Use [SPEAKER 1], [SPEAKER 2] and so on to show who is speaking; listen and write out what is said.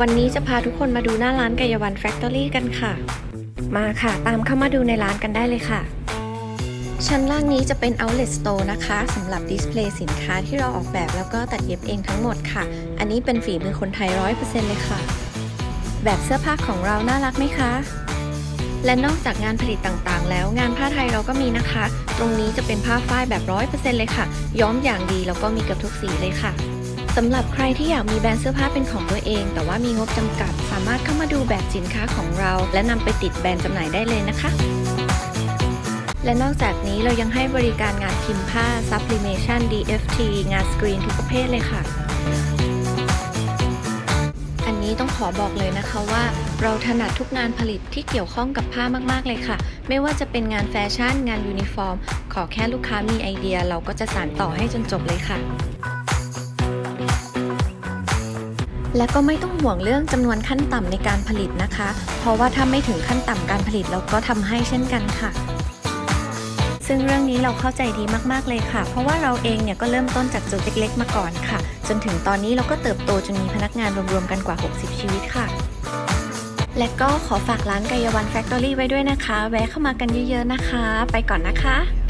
[SPEAKER 1] วันนี้จะพาทุกคนมาดูหน้าร้านกายวันแฟคทอรี่กันค่ะ มาค่ะ ตามเข้ามาดูในร้านกันได้เลยค่ะ ชั้นล่างนี้จะเป็น outlet store นะคะสำหรับดิสเพลย์สินค้าที่เราออกแบบแล้วก็ตัดเย็บเองทั้งหมดค่ะ อันนี้เป็นฝีมือคนไทย 100%เลยค่ะ แบบเสื้อผ้าของเราน่ารักไหมคะและนอกจากงานผลิตต่างๆ แล้วงานผ้าไทยเราก็มีนะคะ ตรงนี้จะเป็นผ้าฝ้ายแบบ100%เลยค่ะ ย้อมอย่างดีแล้วก็มีเกับทุกสีเลยค่ะ สำหรับใครที่อยากมีแบรนด์เสื้อผ้าเป็นของตัวเอง แต่ว่ามีงบจำกัด สามารถเข้ามาดูแบบสินค้าของเรา และนำไปติดแบรนด์จำหน่ายได้เลยนะคะ และนอกจากนี้เรายังให้บริการงานพิมพ์ผ้า sublimation DFT งานสกรีนทุกประเภทเลยค่ะ อันนี้ต้องขอบอกเลยนะคะว่า เราถนัดทุกงานผลิตที่เกี่ยวข้องกับผ้ามากๆเลยค่ะ ไม่ว่าจะเป็นงานแฟชั่น งานยูนิฟอร์ม ขอแค่ลูกค้ามีไอเดีย เราก็จะสานต่อให้จนจบเลยค่ะ และก็ไม่ต้องห่วงเรื่องจำนวนขั้นต่ำในการผลิตนะคะ เพราะว่าถ้าไม่ถึงขั้นต่ำการผลิตเราก็ทำให้เช่นกันค่ะ ซึ่งเรื่องนี้เราเข้าใจดีมาก ๆ เลยค่ะ เพราะว่าเราเองเนี่ยก็เริ่มต้นจากจุดเล็ก ๆ มาก่อนค่ะ จนถึงตอนนี้เราก็เติบโตจนมีพนักงานรวม ๆ กันกว่า 60 ชีวิตค่ะ และก็ขอฝากร้านกายวันแฟคทอรี่ไว้ด้วยนะคะ แวะเข้ามากันเยอะ ๆ นะคะ ไปก่อนนะคะ